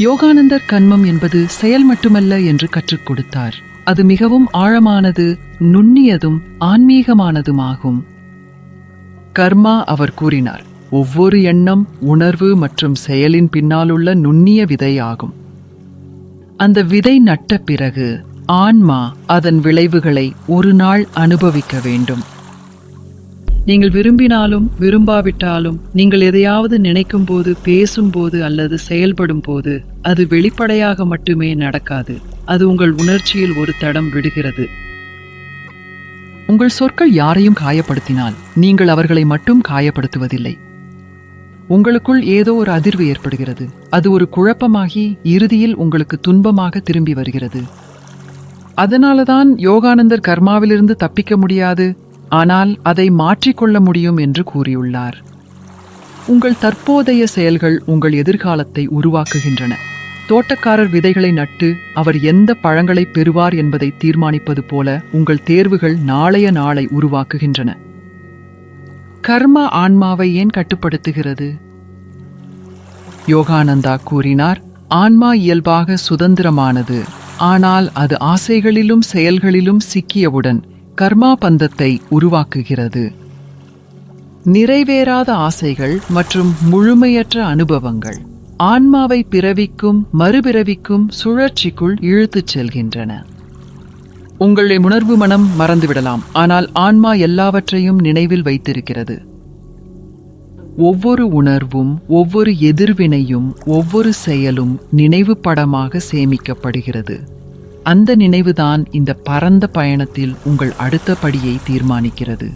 யோகானந்தர் கண்மம் என்பது செயல் மட்டுமல்ல என்று கற்றுக் கொடுத்தார். அது மிகவும் ஆழமானது நுண்ணியதும் ஆன்மீகமானதுமாகும். கர்மா அவர் கூறினார் ஒவ்வொரு எண்ணம் உணர்வு மற்றும் செயலின் பின்னாலுள்ள நுண்ணிய விதை ஆகும் அந்த விதை நட்ட பிறகு ஆன்மா அதன் விளைவுகளை ஒரு நாள் அனுபவிக்க வேண்டும். நீங்கள் விரும்பினாலும் விரும்பாவிட்டாலும் நீங்கள் எதையாவது நினைக்கும் போது பேசும்போது அல்லது செயல்படும் போது அது வெளிப்படையாக மட்டுமே நடக்காது. அது உங்கள் உணர்ச்சியில் ஒரு தடம் விடுகிறது. உங்கள் சொற்கள் யாரையும் காயப்படுத்தினால் நீங்கள் அவர்களை மட்டும் காயப்படுத்துவதில்லை. உங்களுக்குள் ஏதோ ஒரு அதிர்வு ஏற்படுகிறது. அது ஒரு குழப்பமாகி இறுதியில் உங்களுக்கு துன்பமாக திரும்பி வருகிறது. அதனாலதான் யோகானந்தர் கர்மாவிலிருந்து தப்பிக்க முடியாது. ஆனால் அதை மாற்றிக்கொள்ள முடியும் என்று கூறியுள்ளார். உங்கள் தற்போதைய செயல்கள் உங்கள் எதிர்காலத்தை உருவாக்குகின்றன. தோட்டக்காரர் விதைகளை நட்டு அவர் எந்த பழங்களை பெறுவார் என்பதை தீர்மானிப்பது போல உங்கள் தேர்வுகள் நாளைய நாளை உருவாக்குகின்றன. கர்ம ஆன்மாவை ஏன் கட்டுப்படுத்துகிறது? யோகானந்தா கூறினார் ஆன்மா இயல்பாக சுதந்திரமானது. ஆனால் அது ஆசைகளிலும் செயல்களிலும் சிக்கியவுடன் கர்மா பந்தத்தை உருவாக்குகிறது. நிறைவேறாத ஆசைகள் மற்றும் முழுமையற்ற அனுபவங்கள் ஆன்மாவை பிறவிக்கும் மறுபிறவிக்கும் சுழற்சிக்குள் இழுத்துச் செல்கின்றன. உங்களை உணர்வு மனம் மறந்துவிடலாம். ஆனால் ஆன்மா எல்லாவற்றையும் நினைவில் வைத்திருக்கிறது. ஒவ்வொரு உணர்வும் ஒவ்வொரு எதிர்வினையும் ஒவ்வொரு செயலும் நினைவு படமாக சேமிக்கப்படுகிறது. அந்த நினைவுதான் இந்த பரந்த பயணத்தில் உங்கள் அடுத்த படியை தீர்மானிக்கிறது.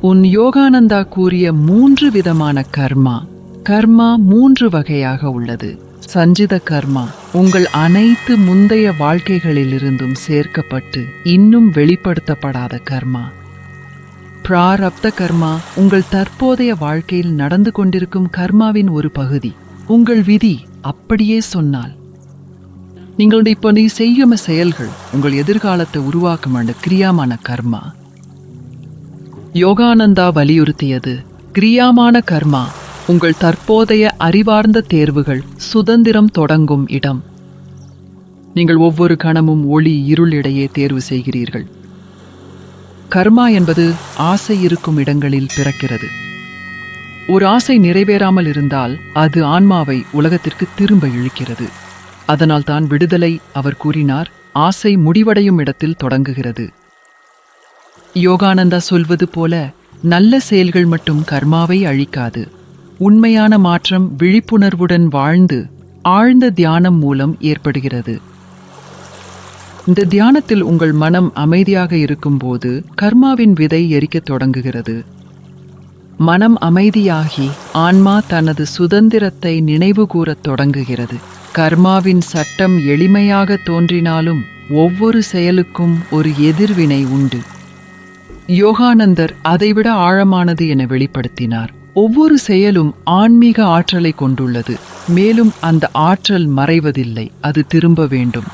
உன் யோகானந்தா கூறிய மூன்று விதமான கர்மா கர்மா மூன்று வகையாக உள்ளது. சஞ்சித கர்மா உங்கள் அனைத்து முந்தைய வாழ்க்கைகளிலிருந்தும் சேர்க்கப்பட்டு இன்னும் வெளிப்படுத்தப்படாத கர்மா. பிராரப்த கர்மா உங்கள் தற்போதைய வாழ்க்கையில் நடந்து கொண்டிருக்கும் கர்மாவின் ஒரு பகுதி. உங்கள் விதி அப்படியே சொன்னால் நீங்களுடைய இப்போ நீ செய்யும செயல்கள் உங்கள் எதிர்காலத்தை உருவாக்கும் அந்த கிரியாமான கர்மா. யோகானந்தா வலியுறுத்தியது கிரியாமான கர்மா உங்கள் தற்போதைய அறிவார்ந்த தேர்வுகள் சுதந்திரம் தொடங்கும் இடம். நீங்கள் ஒவ்வொரு கணமும் ஒளி இருள் இடையே தேர்வு செய்கிறீர்கள். கர்மா என்பது ஆசை இருக்கும் இடங்களில் பிறக்கிறது. ஒரு ஆசை நிறைவேறாமல் இருந்தால் அது ஆன்மாவை உலகத்திற்கு திரும்ப இழுக்கிறது. அதனால்தான் விடுதலை அவர் கூறினார் ஆசை முடிவடையும் இடத்தில் தொடங்குகிறது. யோகானந்தா சொல்வது போல நல்ல செயல்கள் மட்டும் கர்மாவை அழிக்காது. உண்மையான மாற்றம் விழிப்புணர்வுடன் வாழ்ந்து ஆழ்ந்த தியானம் மூலம் ஏற்படுகிறது. இந்த தியானத்தில் உங்கள் மனம் அமைதியாக இருக்கும்போது கர்மாவின் விதை எரிக்கத் தொடங்குகிறது. மனம் அமைதியாகி ஆன்மா தனது சுதந்திரத்தை நினைவுகூரத் தொடங்குகிறது. கர்மாவின் சட்டம் எளிமையாக தோன்றினாலும் ஒவ்வொரு செயலுக்கும் ஒரு எதிர்வினை உண்டு. யோகானந்தர் அதைவிட ஆழமானது என வெளிப்படுத்தினார். ஒவ்வொரு செயலும் ஆன்மீக ஆற்றலை கொண்டுள்ளது. மேலும் அந்த ஆற்றல் மறைவதில்லை அது திரும்ப வேண்டும்.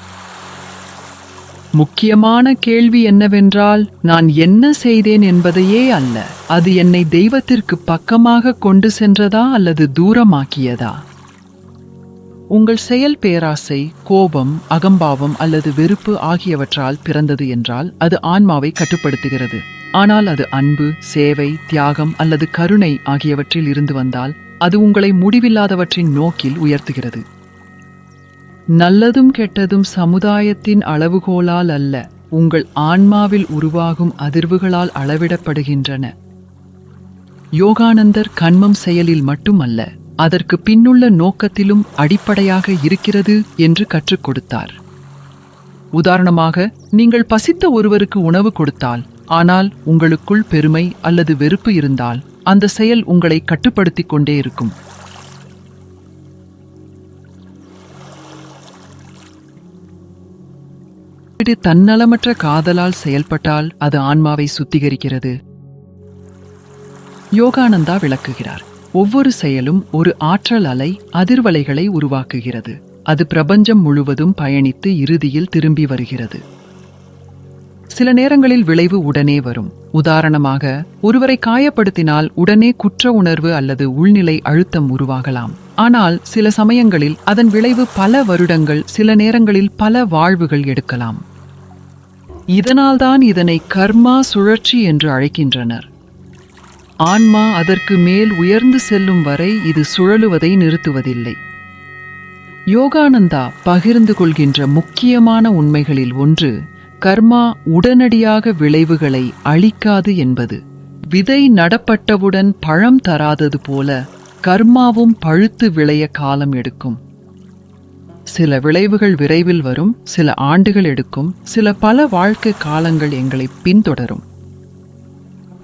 முக்கியமான கேள்வி என்னவென்றால் நான் என்ன செய்தேன் என்பதையே அல்ல அது என்னை தெய்வத்திற்கு பக்கமாக கொண்டு சென்றதா அல்லது தூரமாக்கியதா? உங்கள் செயல் பேராசை கோபம் அகம்பாவம் அல்லது வெறுப்பு ஆகியவற்றால் பிறந்தது என்றால் அது ஆன்மாவை கட்டுப்படுத்துகிறது. ஆனால் அது அன்பு சேவை தியாகம் அல்லது கருணை ஆகியவற்றில் இருந்து வந்தால் அது உங்களை முடிவில்லாதவற்றின் நோக்கில் உயர்த்துகிறது. நல்லதும் கெட்டதும் சமுதாயத்தின் அளவுகோலால் அல்ல உங்கள் ஆன்மாவில் உருவாகும் அதிர்வுகளால் அளவிடப்படுகின்றன. யோகானந்தர் கண்மம் செயலில் மட்டுமல்ல அதற்கு பின்னுள்ள நோக்கத்திலும் அடிப்படையாக இருக்கிறது என்று கற்றுக் கொடுத்தார். உதாரணமாக நீங்கள் பசித்த ஒருவருக்கு உணவு கொடுத்தால் ஆனால் உங்களுக்குள் பெருமை அல்லது வெறுப்பு இருந்தால் அந்த செயல் உங்களை கட்டுப்படுத்திக் கொண்டே இருக்கும். தன்னலமற்ற காதலால் செயல்பட்டால் அது ஆன்மாவை சுத்திகரிக்கிறது. யோகானந்தா விளக்குகிறார். ஒவ்வொரு செயலும் ஒரு ஆற்றல் அலை அதிர்வலைகளை உருவாக்குகிறது. அது பிரபஞ்சம் முழுவதும் பயணித்து இறுதியில் திரும்பி வருகிறது. சில நேரங்களில் விளைவு உடனே வரும். உதாரணமாக ஒருவரை காயப்படுத்தினால் உடனே குற்ற உணர்வு அல்லது உள்நிலை அழுத்தம் உருவாகலாம். ஆனால் சில சமயங்களில் அதன் விளைவு பல வருடங்கள் சில நேரங்களில் பல வாழ்வுகள் எடுக்கலாம். இதனால்தான் இதனை கர்மா சுழற்சி என்று அழைக்கின்றனர். ஆன்மா அதற்கு மேல் உயர்ந்து செல்லும் வரை இது சுழலுவதை நிறுத்துவதில்லை. யோகானந்தா பகிர்ந்து கொள்கின்ற முக்கியமான உண்மைகளில் ஒன்று கர்மா உடனடியாக விளைவுகளை அளிக்காது என்பது. விதை நடப்பட்டவுடன் பழம் தராதது போல கர்மாவும் பழுத்து விளைய காலம் எடுக்கும். சில விளைவுகள் விரைவில் வரும் சில ஆண்டுகள் எடுக்கும் சில பல வாழ்க்கை காலங்கள் எங்களை பின்தொடரும்.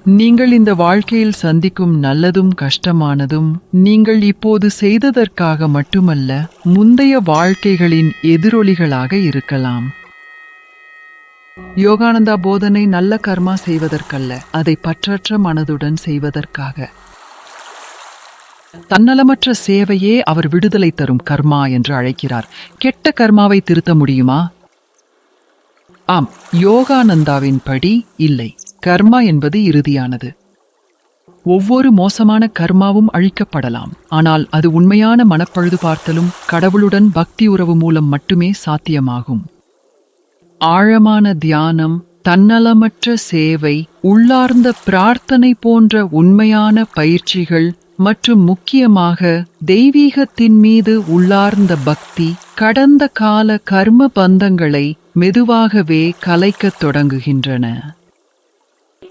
நீங்கள் இந்த வாழ்க்கையில் சந்திக்கும் நல்லதும் கஷ்டமானதும் நீங்கள் இப்போது செய்ததற்காக மட்டுமல்ல முந்தைய வாழ்க்கைகளின் எதிரொலிகளாக இருக்கலாம். யோகானந்தா போதனை நல்ல கர்மா செய்வதற்கல்ல அதை பற்றற்ற மனதுடன் செய்வதற்காக. தன்னலமற்ற சேவையே அவர் விடுதலை தரும் கர்மா என்று அழைக்கிறார். கெட்ட கர்மாவை திருத்த முடியுமா? ஆம் யோகானந்தாவின் படி இல்லை. கர்மா என்பது இறுதியானது. ஒவ்வொரு மோசமான கர்மாவும் அழிக்கப்படலாம். ஆனால் அது உண்மையான மனப்பழுது பார்த்தலும் கடவுளுடன் பக்தி உறவு மூலம் மட்டுமே சாத்தியமாகும். ஆழமான தியானம் தன்னலமற்ற சேவை உள்ளார்ந்த பிரார்த்தனை போன்ற உண்மையான பயிற்சிகள் மற்றும் முக்கியமாக தெய்வீகத்தின் மீது உள்ளார்ந்த பக்தி கடந்த கால கர்ம பந்தங்களை மெதுவாகவே கலைக்கத் தொடங்குகின்றன.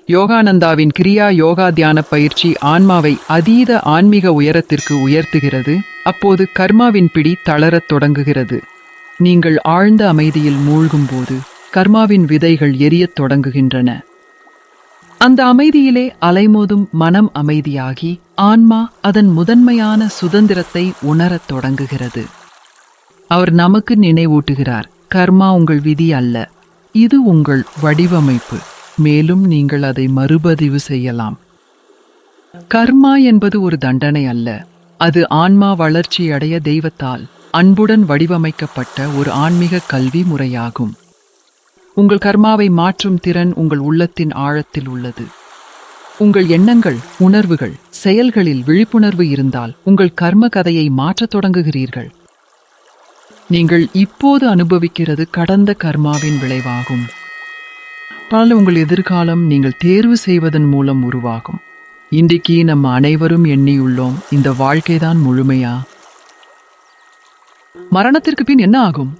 யோகானந்தாவின் கிரியா யோகா தியான பயிற்சி ஆன்மாவை அதீத ஆன்மீக உயரத்திற்கு உயர்த்துகிறது. அப்போது கர்மாவின் பிடி தளரத் தொடங்குகிறது. நீங்கள் ஆழ்ந்த அமைதியில் மூழ்கும்போது கர்மாவின் விதைகள் எரியத் தொடங்குகின்றன. அந்த அமைதியிலே அலைமோதும் மனம் அமைதியாகி ஆன்மா அதன் முதன்மையான சுதந்திரத்தை உணரத் தொடங்குகிறது. அவர் நமக்கு நினைவூட்டுகிறார் கர்மா உங்கள் விதி அல்ல. இது உங்கள் வடிவமைப்பு. மேலும் நீங்கள் அதை மறுபதிவு செய்யலாம். கர்மா என்பது ஒரு தண்டனை அல்ல. அது ஆன்மா வளர்ச்சி அடைய தெய்வத்தால் அன்புடன் வடிவமைக்கப்பட்ட ஒரு ஆன்மீக கல்வி முறையாகும். உங்கள் கர்மாவை மாற்றும் திறன் உங்கள் உள்ளத்தின் ஆழத்தில் உள்ளது. உங்கள் எண்ணங்கள் உணர்வுகள் செயல்களில் விழிப்புணர்வு இருந்தால் உங்கள் கர்ம கதையை மாற்றத் தொடங்குகிறீர்கள். நீங்கள் இப்போது அனுபவிக்கிறது கடந்த கர்மாவின் விளைவாகும். பல உங்கள் எதிர்காலம் நீங்கள் தேர்வு செய்வதன் மூலம் உருவாகும். இன்றைக்கு நம்ம அனைவரும் எண்ணியுள்ளோம் இந்த வாழ்க்கைதான் முழுமையா? மரணத்திற்கு பின் என்ன ஆகும்?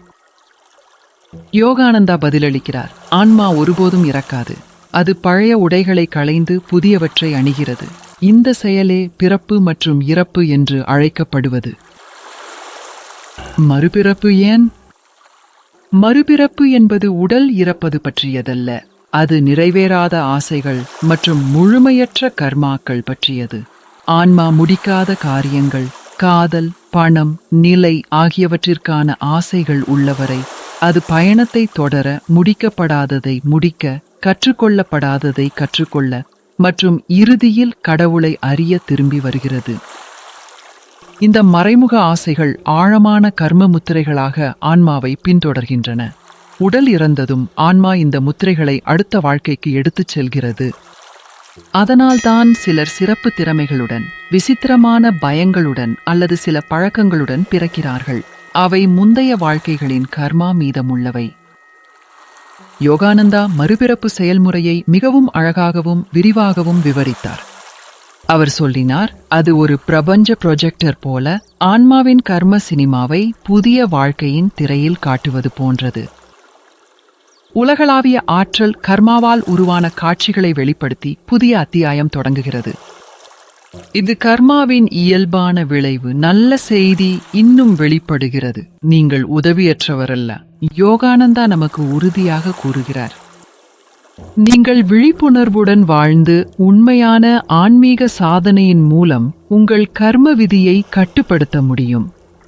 யோகானந்தா பதிலளிக்கிறார் ஆன்மா ஒருபோதும் இறக்காது. அது பழைய உடைகளை களைந்து புதியவற்றை அணிகிறது. இந்த செயலே பிறப்பு மற்றும் இறப்பு என்று அழைக்கப்படுவது. மறுபிறப்பு ஏன்? மறுபிறப்பு என்பது உடல் இறப்பது பற்றியதல்ல. அது நிறைவேறாத ஆசைகள் மற்றும் முழுமையற்ற கர்மாக்கள் பற்றியது. ஆன்மா முடிக்காத காரியங்கள் காதல் பணம் நிலை ஆகியவற்றிற்கான ஆசைகள் உள்ளவரை அது பயணத்தை தொடர முடிக்கப்படாததை முடிக்க கற்றுக்கொள்ளப்படாததை கற்றுக்கொள்ள மற்றும் இறுதியில் கடவுளை அறிய திரும்பி வருகிறது. இந்த மறைமுக ஆசைகள் ஆழமான கர்ம முத்திரைகளாக ஆன்மாவை பின்தொடர்கின்றன. உடல் இறந்ததும் ஆன்மா இந்த முத்திரைகளை அடுத்த வாழ்க்கைக்கு எடுத்துச் செல்கிறது. அதனால்தான் சிலர் சிறப்பு திறமைகளுடன் விசித்திரமான பயங்களுடன் அல்லது சில பழக்கங்களுடன் பிறக்கிறார்கள். அவை முந்தைய வாழ்க்கைகளின் கர்மா மீதமுள்ளவை. யோகானந்தா மறுபிறப்பு செயல்முறையை மிகவும் அழகாகவும் விரிவாகவும் விவரித்தார். அவர் சொல்லினார் அது ஒரு பிரபஞ்ச ப்ரொஜெக்டர் போல ஆன்மாவின் கர்ம சினிமாவை புதிய வாழ்க்கையின் திரையில் காட்டுவது போன்றது. உலகளாவிய ஆற்றல் கர்மாவால் உருவான காட்சிகளை வெளிப்படுத்தி புதிய அத்தியாயம் தொடங்குகிறது. இது கர்மாவின் இயல்பான விளைவு. நல்ல செய்தி இன்னும் வெளிப்படுகிறது. நீங்கள் உதவியற்றவர் அல்ல யோகானந்தா நமக்கு உறுதியாக கூறுகிறார். நீங்கள் விழிப்புணர்வுடன் வாழ்ந்து உண்மையான ஆன்மீக சாதனையின் மூலம் உங்கள் கர்ம விதியை கட்டுப்படுத்த முடியும்.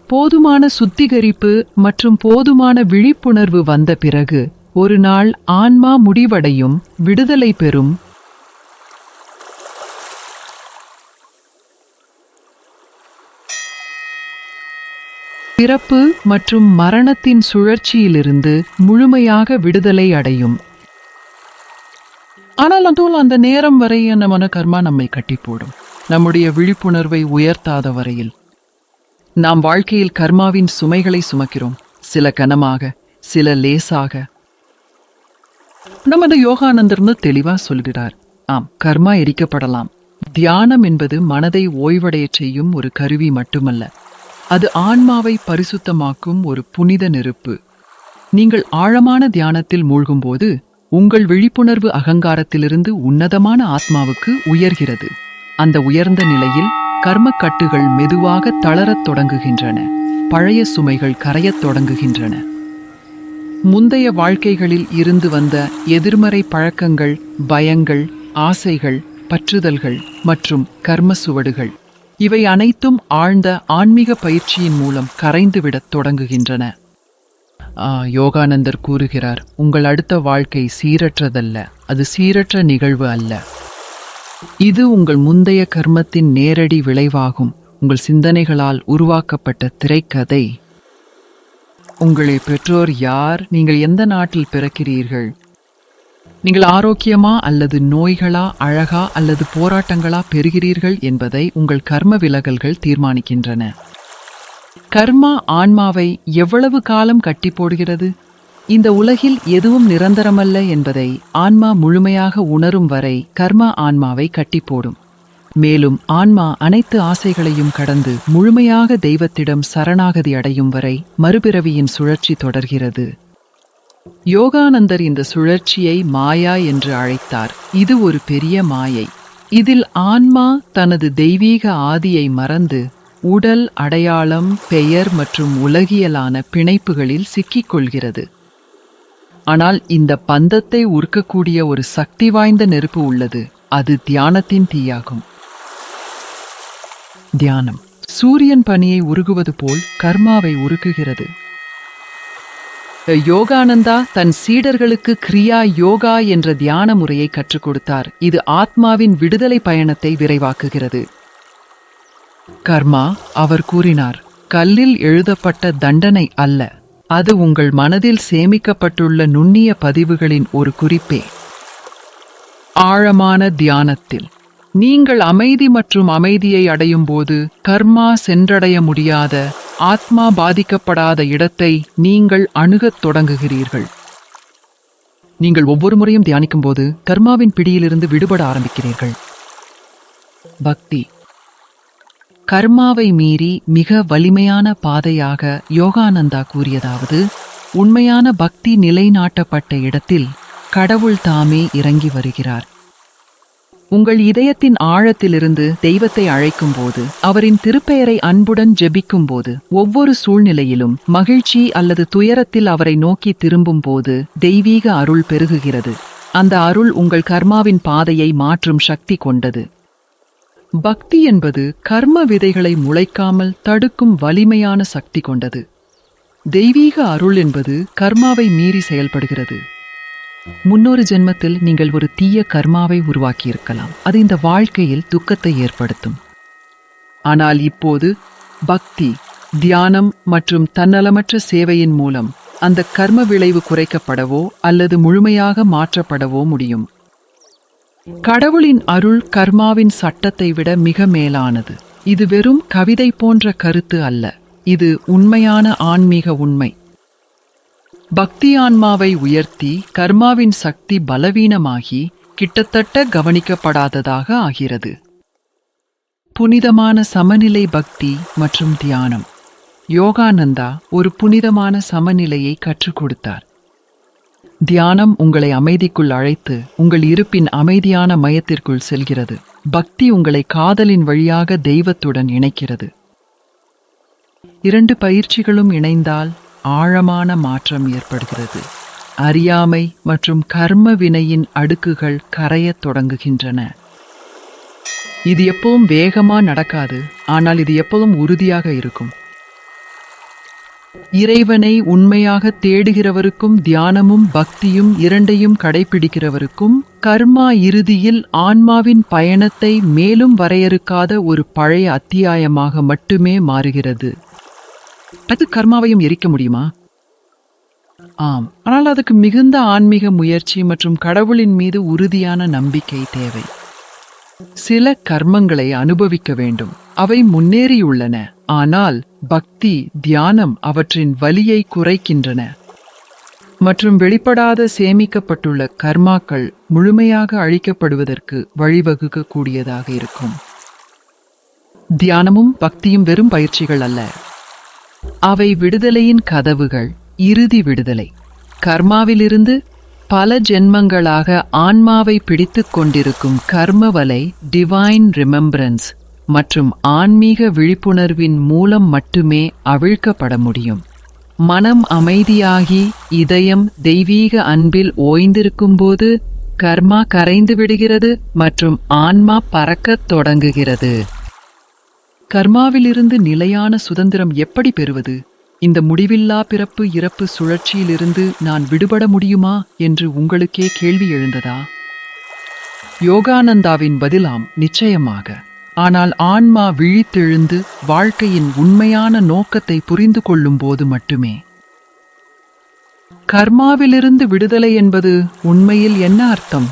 போதுமான சுத்திகரிப்பு மற்றும் போதுமான விழிப்புணர்வு வந்த பிறகு ஒரு நாள் ஆன்மா முடிவடையும் விடுதலை பெறும். பிறப்பு மற்றும் மரணத்தின் சுழற்சியிலிருந்து முழுமையாக விடுதலை அடையும். ஆனால் அதுவும் அந்த நேரம் வரை நம்ம கர்மா நம்மை கட்டி போடும் நம்முடைய விழிப்புணர்வை உயர்த்தாத வரையில் நாம் வாழ்க்கையில் கர்மாவின் சுமைகளை சுமக்கிறோம். சில கனமாக சில லேசாக நமது யோகானந்தர்னு தெளிவா சொல்கிறார். ஆம் கர்மா எரிக்கப்படலாம். தியானம் என்பது மனதை ஓய்வடையச் செய்யும் ஒரு கருவி மட்டுமல்ல. அது ஆன்மாவை பரிசுத்தமாக்கும் ஒரு புனித நெருப்பு. நீங்கள் ஆழமான தியானத்தில் மூழ்கும்போது உங்கள் விழிப்புணர்வு அகங்காரத்திலிருந்து உன்னதமான ஆத்மாவுக்கு உயர்கிறது. அந்த உயர்ந்த நிலையில் கர்மக்கட்டுகள் மெதுவாக தளரத் தொடங்குகின்றன. பழைய சுமைகள் கரையத் தொடங்குகின்றன. முந்தைய வாழ்க்கைகளில் இருந்து வந்த எதிர்மறை பழக்கங்கள் பயங்கள் ஆசைகள் பற்றுதல்கள் மற்றும் கர்ம சுவடுகள் இவை அனைத்தும் ஆழ்ந்த ஆன்மீக பயிற்சியின் மூலம் கரைந்துவிடத் தொடங்குகின்றன. யோகானந்தர் கூறுகிறார் உங்கள் அடுத்த வாழ்க்கை சீரற்றதல்ல அது சீரற்ற நிகழ்வு அல்ல. இது உங்கள் முந்தைய கர்மத்தின் நேரடி விளைவாகும். உங்கள் சிந்தனைகளால் உருவாக்கப்பட்ட திரைக்கதை. உங்களை பெற்றோர் யார்? நீங்கள் எந்த நாட்டில் பிறக்கிறீர்கள்? நீங்கள் ஆரோக்கியமா அல்லது நோய்களா அழகா அல்லது போராட்டங்களா பெறுகிறீர்கள் என்பதை உங்கள் கர்ம விலகல்கள் தீர்மானிக்கின்றன. கர்மா ஆன்மாவை எவ்வளவு காலம் கட்டி போடுகிறது? இந்த உலகில் எதுவும் நிரந்தரமல்ல என்பதை ஆன்மா முழுமையாக உணரும் வரை கர்மா ஆன்மாவை கட்டி போடும். மேலும் ஆன்மா அனைத்து ஆசைகளையும் கடந்து முழுமையாக தெய்வத்திடம் சரணாகதி அடையும் வரை மறுபிறவியின் சுழற்சி தொடர்கிறது. யோகானந்தர் இந்த சுழற்சியை மாயா என்று அழைத்தார். இது ஒரு பெரிய மாயை. இதில் ஆன்மா தனது தெய்வீக ஆதியை மறந்து உடல் அடையாளம் பெயர் மற்றும் உலகியலான பிணைப்புகளில் சிக்கிக் கொள்கிறது ஆனால் இந்த பந்தத்தை உருக்கக்கூடிய ஒரு சக்தி வாய்ந்த நெருப்பு உள்ளது. அது தியானத்தின் தீயாகும். தியானம். சூரியன் பனியை உருகுவது போல் கர்மாவை உருக்குகிறது. யோகானந்தா தன் சீடர்களுக்கு கிரியா யோகா என்ற தியான முறையை கற்றுக் கொடுத்தார். இது ஆத்மாவின் விடுதலை பயணத்தை விரைவாக்குகிறது. கர்மா அவர் கூறினார் கல்லில் எழுதப்பட்ட தண்டனை அல்ல. அது உங்கள் மனதில் சேமிக்கப்பட்டுள்ள நுண்ணிய பதிவுகளின் ஒரு குறிப்பே. ஆழமான தியானத்தில் நீங்கள் அமைதி மற்றும் அமைதியை அடையும் போது கர்மா சென்றடைய முடியாத ஆத்மா பாதிக்கப்படாத இடத்தை நீங்கள் அணுகத் தொடங்குகிறீர்கள். நீங்கள் ஒவ்வொரு முறையும் தியானிக்கும் போது கர்மாவின் பிடியிலிருந்து விடுபட ஆரம்பிக்கிறீர்கள். பக்தி. கர்மாவை மீறி மிக வலிமையான பாதையாக யோகானந்தா கூறியதாவது உண்மையான பக்தி நிலைநாட்டப்பட்ட இடத்தில் கடவுள் தாமே இறங்கி வருகிறார். உங்கள் இதயத்தின் ஆழத்திலிருந்து தெய்வத்தை அழைக்கும் போது அவரின் திருப்பெயரை அன்புடன் ஜெபிக்கும் போது ஒவ்வொரு சூழ்நிலையிலும் மகிழ்ச்சி அல்லது துயரத்தில் அவரை நோக்கி திரும்பும் போது தெய்வீக அருள் பெருகுகிறது. அந்த அருள் உங்கள் கர்மாவின் பாதையை மாற்றும் சக்தி கொண்டது. பக்தி என்பது கர்ம விதைகளை முளைக்காமல் தடுக்கும் வலிமையான சக்தி கொண்டது. தெய்வீக அருள் என்பது கர்மாவை மீறி செயல்படுகிறது. முன்னொரு ஜென்மத்தில் நீங்கள் ஒரு தீய கர்மாவை உருவாக்கியிருக்கலாம். அது இந்த வாழ்க்கையில் துக்கத்தை ஏற்படுத்தும். ஆனால் இப்போது பக்தி தியானம் மற்றும் தன்னலமற்ற சேவையின் மூலம் அந்த கர்ம விளைவு குறைக்கப்படவோ அல்லது முழுமையாக மாற்றப்படவோ முடியும். கடவுளின் அருள் கர்மாவின் சட்டத்தை விட மிக மேலானது. இது வெறும் கவிதை போன்ற கருத்து அல்ல. இது உண்மையான ஆன்மீக உண்மை. பக்தி ஆன்மாவை உயர்த்தி கர்மாவின் சக்தி பலவீனமாகி கிட்டத்தட்ட கவனிக்கப்படாததாக ஆகிறது. புனிதமான சமநிலை பக்தி மற்றும் தியானம். யோகானந்தா ஒரு புனிதமான சமநிலையை கற்றுக் கொடுத்தார். தியானம் உங்களை அமைதிக்குள் அழைத்து உங்கள் இருப்பின் அமைதியான மயத்திற்குள் செல்கிறது. பக்தி உங்களை காதலின் வழியாக தெய்வத்துடன் இணைக்கிறது. இரண்டு பயிற்சிகளும் இணைந்தால் ஆழமான மாற்றம் ஏற்படுகிறது. அறியாமை மற்றும் கர்ம வினையின் அடுக்குகள் கரையத் தொடங்குகின்றன. இது எப்பவும் வேகமாக நடக்காது ஆனால் இது எப்பவும் உறுதியாக இருக்கும். இறைவனை உண்மையாக தேடுகிறவருக்கும் தியானமும் பக்தியும் இரண்டையும் கடைபிடிக்கிறவருக்கும் கர்மா இறுதியில் ஆன்மாவின் பயணத்தை மேலும் வரையறுக்காத ஒரு பழைய அத்தியாயமாக மட்டுமே மாறுகிறது. அது கர்மாவையும் எரிக்க முடியுமா? ஆம். ஆனால் அதுக்கு மிகுந்த ஆன்மீக முயற்சி மற்றும் கடவுளின் மீது உறுதியான நம்பிக்கை தேவை. சில கர்மங்களை அனுபவிக்க வேண்டும். அவை முன்னேறியுள்ளன. ஆனால் பக்தி தியானம் அவற்றின் வலியை குறைக்கின்றன. மற்றும் வெளிப்படாத சேமிக்கப்பட்டுள்ள கர்மாக்கள் முழுமையாக அழிக்கப்படுவதற்கு வழிவகுக்கக்கூடியதாக இருக்கும். தியானமும் பக்தியும் வெறும் பயிற்சிகள் அல்ல. அவை விடுதலையின் கதவுகள் இறுதி விடுதலை. கர்மாவிலிருந்து பல ஜென்மங்களாக ஆன்மாவை பிடித்து கொண்டிருக்கும் கர்மவலை டிவைன் ரிமெம்பரன்ஸ் மற்றும் ஆன்மீக விழிப்புணர்வின் மூலம் மட்டுமே அவிழ்க்கப்பட முடியும். மனம் அமைதியாகி இதயம் தெய்வீக அன்பில் ஓய்ந்திருக்கும்போது கர்மா கரைந்து விடுகிறது மற்றும் ஆன்மா பறக்கத் தொடங்குகிறது. கர்மாவிலிருந்து நிலையான சுதந்திரம் எப்படி பெறுவது? இந்த முடிவில்லா பிறப்பு இறப்பு சுழற்சியிலிருந்து நான் விடுபட முடியுமா என்று உங்களுக்கே கேள்வி எழுந்ததா? யோகானந்தாவின் பதிலாம் நிச்சயமாக. ஆனால் ஆன்மா விழித்தெழுந்து வாழ்க்கையின் உண்மையான நோக்கத்தை புரிந்து கொள்ளும் போது மட்டுமே. கர்மாவிலிருந்து விடுதலை என்பது உண்மையில் என்ன அர்த்தம்?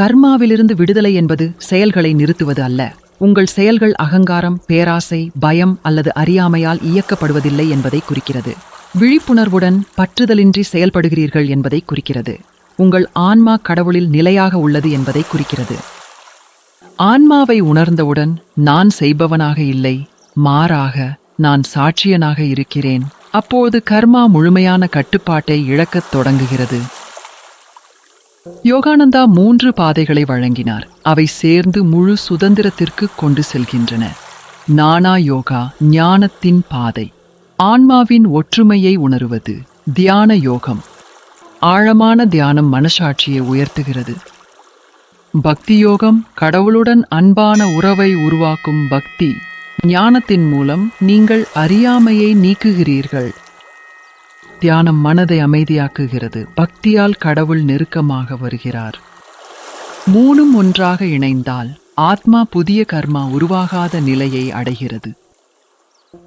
கர்மாவிலிருந்து விடுதலை என்பது செயல்களை நிறுத்துவது அல்ல. உங்கள் செயல்கள் அகங்காரம் பேராசை பயம் அல்லது அறியாமையால் இயக்கப்படுவதில்லை என்பதை குறிக்கிறது. விழிப்புணர்வுடன் பற்றுதலின்றி செயல்படுகிறீர்கள் என்பதை குறிக்கிறது. உங்கள் ஆன்மா கடவுளில் நிலையாக உள்ளது என்பதை குறிக்கிறது. ஆன்மாவை உணர்ந்தவுடன் நான் செய்பவனாக இல்லை மாறாக நான் சாட்சியனாக இருக்கிறேன். அப்போது கர்மா முழுமையான கட்டுப்பாட்டை இழக்கத் தொடங்குகிறது. யோகானந்தா மூன்று பாதைகளை வழங்கினார். அவை சேர்ந்து முழு சுதந்திரத்திற்கு கொண்டு செல்கின்றன. நானா யோகா ஞானத்தின் பாதை. ஆன்மாவின் ஒற்றுமையை உணருவது தியான யோகம். ஆழமான தியானம் மனசாட்சியை உயர்த்துகிறது. பக்தி யோகம் கடவுளுடன் அன்பான உறவை உருவாக்கும் பக்தி. ஞானத்தின் மூலம் நீங்கள் அறியாமையை நீக்குகிறீர்கள். தியானம் மனதை அமைதியாக்குகிறது. பக்தியால் கடவுள் நெருக்கமாக வருகிறார். மூணும் ஒன்றாக இணைந்தால் ஆத்மா புதிய கர்மா உருவாகாத நிலையை அடைகிறது.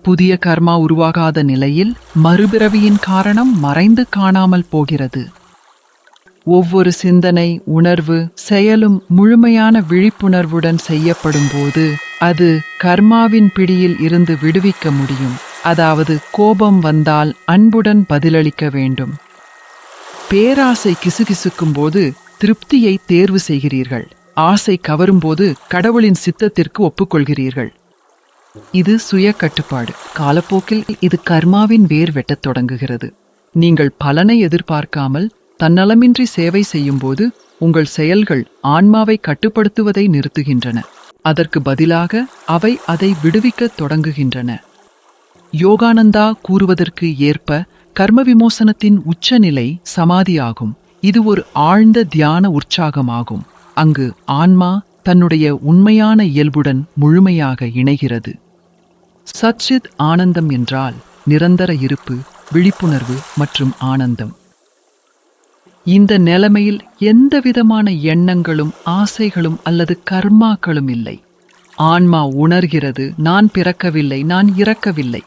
புதிய கர்மா உருவாகாத நிலையில் மறுபிறவியின் காரணம் மறைந்து காணாமல் போகிறது. ஒவ்வொரு சிந்தனை உணர்வு செயலும் முழுமையான விழிப்புணர்வுடன் செய்யப்படும்போது அது கர்மாவின் பிடியில் இருந்து விடுவிக்க முடியும். அதாவது கோபம் வந்தால் அன்புடன் பதிலளிக்க வேண்டும். பேராசை கிசுகிசுக்கும் போது திருப்தியை தேர்வு செய்கிறீர்கள். ஆசை கவரும்போது கடவுளின் சித்தத்திற்கு ஒப்புக்கொள்கிறீர்கள். இது சுய கட்டுப்பாடு. காலப்போக்கில் இது கர்மாவின் வேர் வெட்டத் தொடங்குகிறது. நீங்கள் பலனை எதிர்பார்க்காமல் தன்னலமின்றி சேவை செய்யும்போது உங்கள் செயல்கள் ஆன்மாவை கட்டுப்படுத்துவதை நிறுத்துகின்றன. அதற்கு பதிலாக அவை அதை விடுவிக்கத் தொடங்குகின்றன. யோகானந்தா கூறுவதற்கு ஏற்ப கர்ம விமோசனத்தின் உச்சநிலை சமாதியாகும். இது ஒரு ஆழ்ந்த தியான உற்சாகமாகும். அங்கு ஆன்மா தன்னுடைய உண்மையான இயல்புடன் முழுமையாக இணைகிறது. சச்சித் ஆனந்தம் என்றால் நிரந்தர இருப்பு விழிப்புணர்வு மற்றும் ஆனந்தம். இந்த நிலைமையில் எந்தவிதமான எண்ணங்களும் ஆசைகளும் அல்லது கர்மாக்களும் இல்லை. ஆன்மா உணர்கிறது நான் பிறக்கவில்லை நான் இறக்கவில்லை.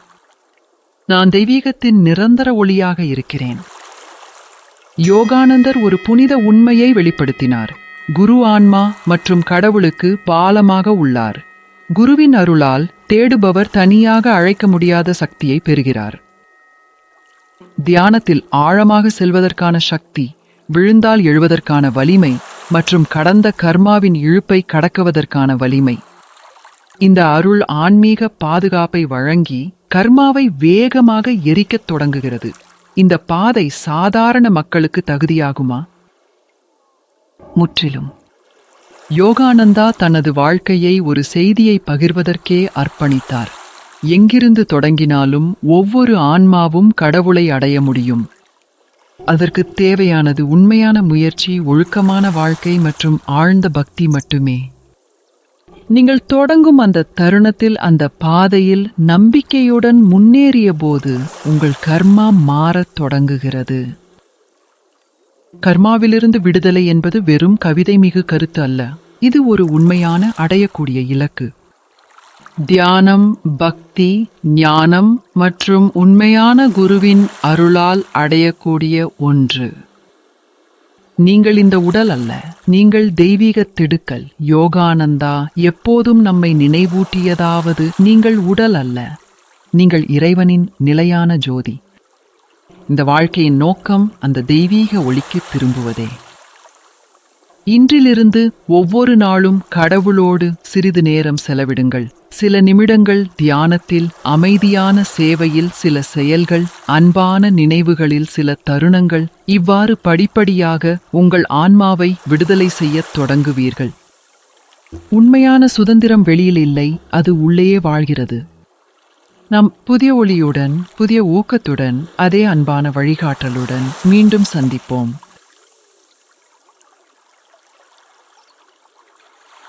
நான் தெய்வீகத்தின் நிரந்தர ஒளியாக இருக்கிறேன். யோகானந்தர் ஒரு புனித உண்மையை வெளிப்படுத்தினார். குரு ஆன்மா மற்றும் கடவுளுக்கு பாலமாக உள்ளார். குருவின் அருளால் தேடுபவர் தனியாக அழைக்க முடியாத சக்தியை பெறுகிறார். தியானத்தில் ஆழமாக செல்வதற்கான சக்தி விழுந்தால் எழுவதற்கான வலிமை மற்றும் கடந்த கர்மாவின் இழுப்பை கடக்குவதற்கான வலிமை. இந்த அருள் ஆன்மீக பாதுகாப்பை வழங்கி கர்மாவை வேகமாக எரிக்கத் தொடங்குகிறது. இந்த பாதை சாதாரண மக்களுக்கு தகுதியாகுமா? முற்றிலும். யோகானந்தா தனது வாழ்க்கையை ஒரு செய்தியை பகிர்வதற்கே அர்ப்பணித்தார். எங்கிருந்து தொடங்கினாலும் ஒவ்வொரு ஆன்மாவும் கடவுளை அடைய முடியும். அதற்கு தேவையானது உண்மையான முயற்சி ஒழுக்கமான வாழ்க்கை மற்றும் ஆழ்ந்த பக்தி மட்டுமே. நீங்கள் தொடங்கும் அந்த தருணத்தில் அந்த பாதையில் நம்பிக்கையுடன் முன்னேறிய போது உங்கள் கர்மா மாறத் தொடங்குகிறது. கர்மாவிலிருந்து விடுதலை என்பது வெறும் கவிதை மிகு கருத்து அல்ல. இது ஒரு உண்மையான அடையக்கூடிய இலக்கு. தியானம் பக்தி ஞானம் மற்றும் உண்மையான குருவின் அருளால் அடையக்கூடிய ஒன்று. நீங்கள் இந்த உடல் அல்ல நீங்கள் தெய்வீக திடுக்கல் யோகானந்தா எப்போதும் நம்மை நினைவூட்டியதாவது நீங்கள் உடல் அல்ல நீங்கள் இறைவனின் நிலையான ஜோதி. இந்த வாழ்க்கையின் நோக்கம் அந்த தெய்வீக ஒளிக்கு திரும்புவதே. இன்றிலிருந்து ஒவ்வொரு நாளும் கடவுளோடு சிறிது நேரம் செலவிடுங்கள். சில நிமிடங்கள் தியானத்தில் அமைதியான சேவையில் சில செயல்கள் அன்பான நினைவுகளில் சில தருணங்கள் இவ்வாறு படிப்படியாக உங்கள் ஆன்மாவை விடுதலை செய்யத் தொடங்குவீர்கள். உண்மையான சுதந்திரம் வெளியில் இல்லை அது உள்ளேயே வாழ்கிறது. நாம் புதிய ஒளியுடன் புதிய ஊக்கத்துடன் அதே அன்பான வழிகாட்டலுடன் மீண்டும் சந்திப்போம்.